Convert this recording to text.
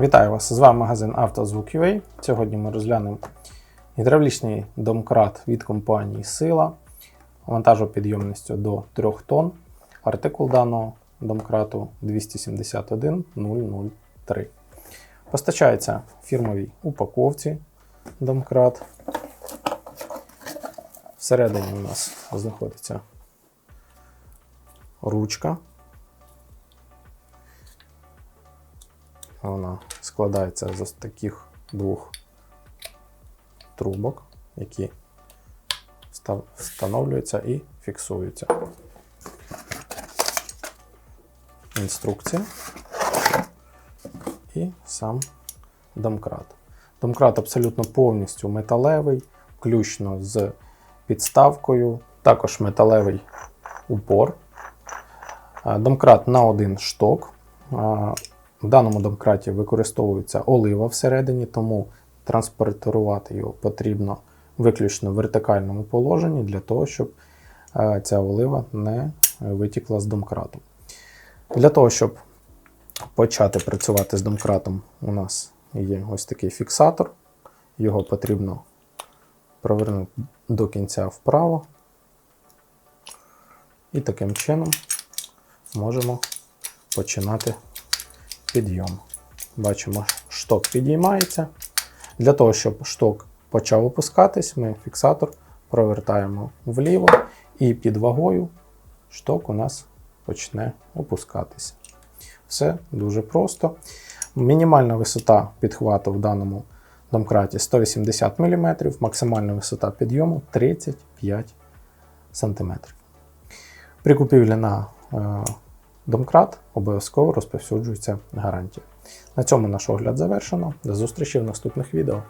Вітаю вас! З вами магазин «Автозвук.UA». Сьогодні ми розглянемо гідравлічний домкрат від компанії Сила вантажопідйомністю до 3 тонн. Артикул даного домкрату 271003. Постачається в фірмовій упаковці домкрат. Всередині у нас знаходиться ручка. Вона складається з ось таких двох трубок, які встановлюються і фіксуються. Інструкція і сам домкрат. Домкрат абсолютно повністю металевий, включно з підставкою, також металевий упор. Домкрат на один шток. В даному домкраті використовується олива всередині, тому транспортувати його потрібно виключно в вертикальному положенні для того, щоб е, ця олива не витікла з домкрату. Для того, щоб почати працювати з домкратом, у нас є ось такий фіксатор. Його потрібно провернути до кінця вправо. І таким чином можемо починати підйом. Бачимо, шток підіймається. Для того, щоб шток почав опускатись, ми фіксатор провертаємо вліво і під вагою шток у нас почне опускатися. Все дуже просто. Мінімальна висота підхвату в даному домкраті 180 мм, максимальна висота підйому 35 см. При купівлі на е, домкрат обов'язково розповсюджується гарантія. На цьому наш огляд завершено. До зустрічі в наступних відео.